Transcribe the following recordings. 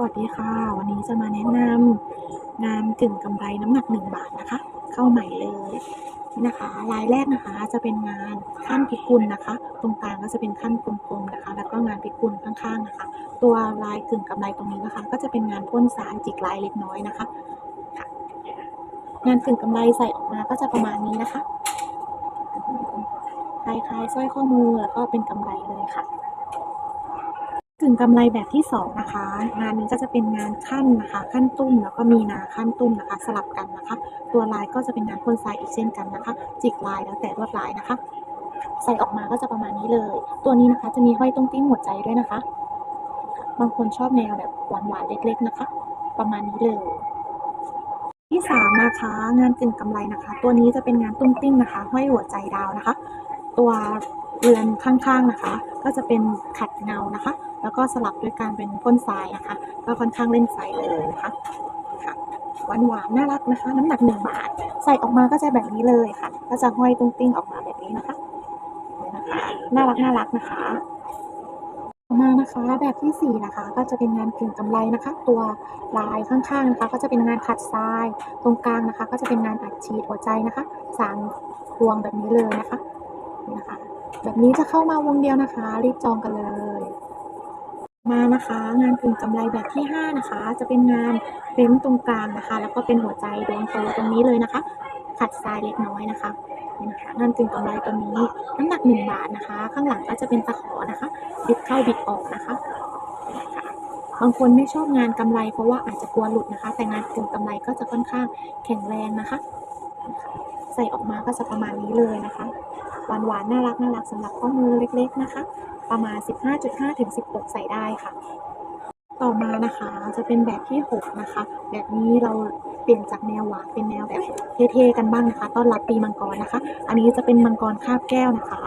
สวัสดีค่ะ วันนี้จะมาแนะนำงานกึ่งกำไรน้ำหนัก 1 บาทนะคะ เข้าใหม่เลยนะคะลายแรกนะคะจะเป็นงานขั้นพิกุลนะคะ ตรงกลางก็จะเป็นขั้นกลมๆนะคะ แล้วก็งานพิกุลข้างๆนะคะ ตัวลายกึ่งกำไรตรงนี้นะคะ ก็จะเป็นงานพ่นสารจิกลายเล็กน้อยนะคะค่ะงานกึ่งกำไรใส่ออกมาก็จะประมาณนี้นะคะคล้ายๆสร้อยข้อมือแล้วก็เป็นกำไรเลยค่ะ กึ่งกำไรแบบที่สองนะคะ งานนี้ก็จะเป็นงานขั้นนะคะ ขั้นตุ้มแล้วก็มีนาขั้นตุ้มนะคะ สลับกันนะคะ ตัวลายก็จะเป็นงานพ่นทรายอีกเช่นกันนะคะ จิกลายแล้วแต่ลวดลายนะคะ ใส่ออกมาก็จะประมาณนี้เลย ตัวนี้นะคะจะมีห้อยตรงติ้งหัวใจด้วยนะคะ บางคนชอบแนวแบบหวานๆเล็กๆนะคะ ประมาณนี้เลยที่สามนะคะงานกึ่งกำไรนะคะ ตัวนี้จะเป็นงานตุ้งติ้งนะคะ ห้อยหัวใจดาวนะคะ ตัว เรือนข้างๆนะคะ ก็จะเป็นขัดเงานะคะ แล้วก็สลับด้วยการเป็นพ่นทรายนะคะ ก็ค่อนข้างเล่นไฟเลยนะคะค่ะหวานหวานๆน่ารักนะคะ น้ำหนักหนึ่งบาท ใส่ออกมาก็จะแบบนี้เลยค่ะ ก็จะห้อยตุ้งติ้งออกมาแบบนี้นะคะนี่นะคะน่ารักน่ารักนะคะต่อมานะคะแบบที่สี่นะคะ ก็จะเป็นงานกึ่งกำไรนะคะ ตัวลายข้างๆนะคะ ก็จะเป็นงานขัดทรายตรงกลางนะคะ ก็จะเป็นงานอัดฉีดหัวใจนะคะสามพวงแบบนี้เลยนะคะนะคะ แบบนี้จะเข้ามาวงเดียวนะคะ รีบจองกันเลย มานะคะ งานกึ่งกำไรแบบที่ 5 นะคะ จะเป็นงานเฟ้มตรงกลางนะคะ แล้วก็เป็นหัวใจดวงโตตรงนี้เลยนะคะ ขัดทรายเล็กน้อยนะคะนี่นะคะงานกึ่งกำไรตัวนี้น้ำหนัก 1 บาทนะคะ ข้างหลังก็จะเป็นตะขอนะคะ บิดเข้าบิดออกนะคะบางคนไม่ชอบงานกำไรเพราะว่าอาจจะกลัวหลุดนะคะ แต่งานกึ่งกำไรก็จะค่อนข้างแข็งแรงนะคะ ใส่ออกมาก็จะประมาณนี้เลยนะคะ หวานหวานน่ารักน่ารักสำหรับข้อมือเล็กๆนะคะ ประมาณ 15.5 ถึง 16 ใส่ได้ค่ะ ต่อมานะคะจะเป็นแบบที่ 6 นะคะ แบบนี้เราเปลี่ยนจากแนวหวานเป็นแนวแบบเท่ๆกันบ้างนะคะ ต้อนรับปีมังกรนะคะ อันนี้จะเป็นมังกรคาบแก้วนะคะ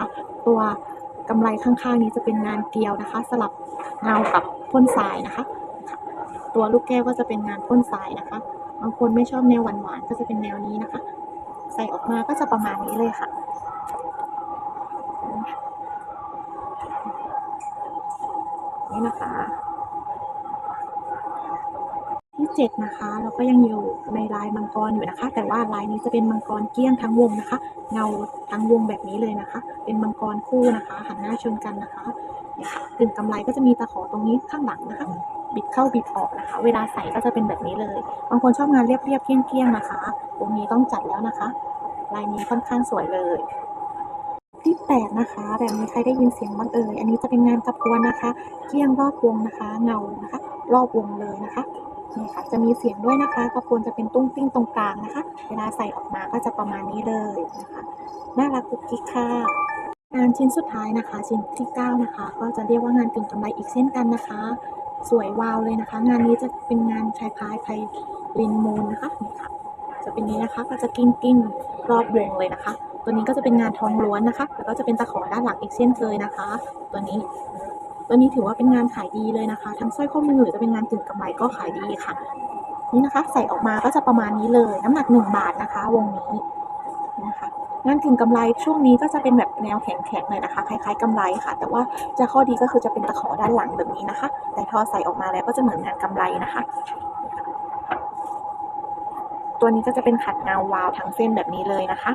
ตัวกำไรข้างๆนี้จะเป็นงานเกลียวนะคะ สลับเงากับพ่นทรายนะคะ ตัวลูกแก้วก็จะเป็นงานพ่นทรายนะคะบางคนไม่ชอบแนวหวานๆก็จะเป็นแนวนี้นะคะ ใส่ออกมาก็จะประมาณนี้เลยค่ะ นี่นะคะ ที่เจ็ดนะคะ เราก็ยังอยู่ในลายมังกรอยู่นะคะ แต่ว่าลายนี้จะเป็นมังกรเกี้ยงทั้งวงนะคะ เงาทั้งวงแบบนี้เลยนะคะ เป็นมังกรคู่นะคะหันหน้าชนกันนะคะตึงกำไรก็จะมีตะขอตรงนี้ข้างหลังนะคะ บิดเข้าบิดออกนะคะ เวลาใส่ก็จะเป็นแบบนี้เลย บางคนชอบงานเรียบๆเกี้ยงๆนะคะวงนี้ต้องจัดแล้วนะคะลายนี้ค่อนข้างสวยเลย ที่แปดนะคะ แบบนี้ใครได้ยินเสียงบ้างเอ่ย อันนี้จะเป็นงานกระพวนนะคะ เกี้ยงรอบวงนะคะ เงานะคะ รอบวงเลยนะคะนี่ค่ะ จะมีเสียงด้วยนะคะกระพวนจะเป็นตุ้งติ้งตรงกลางนะคะ เวลาใส่ออกมาก็จะประมาณนี้เลยนะคะ น่ารักกุ๊กกิ๊กค่ะงานชิ้นสุดท้ายนะคะ ชิ้นที่ 9 นะคะ ก็จะเรียกว่างานกึ่งกำไรอีกเช่นกันนะคะ สวยวาวเลยนะคะ งานนี้จะเป็นงานคล้ายๆไพลินมูนนะคะนี่ค่ะจะเป็นนี้นะคะก็จะกิ้งกิ้งรอบวงเลยนะคะ ตัวนี้ก็จะเป็นงานทองล้วนนะคะ แล้วก็จะเป็นตะขอด้านหลังอีกเช่นเคยนะคะ ตัวนี้ ตัวนี้ถือว่าเป็นงานขายดีเลยนะคะ ทั้งสร้อยข้อมือหรือจะเป็นงานกึ่งกำไรก็ขายดีค่ะ นี่นะคะ ใส่ออกมาก็จะประมาณนี้เลย น้ำหนักหนึ่งบาทนะคะ วงนี้นะคะงานกึ่งกำไรช่วงนี้ก็จะเป็นแบบแนวแข็งๆเลยนะคะ คล้ายๆกำไรค่ะ แต่ว่าจะข้อดีก็คือจะเป็นตะขอด้านหลังแบบนี้นะคะ แต่ทอใส่ออกมาแล้วก็จะเหมือนงานกำไรนะคะ ตัวนี้ก็จะเป็นขัดเงาวาวทั้งเส้นแบบนี้เลยนะคะ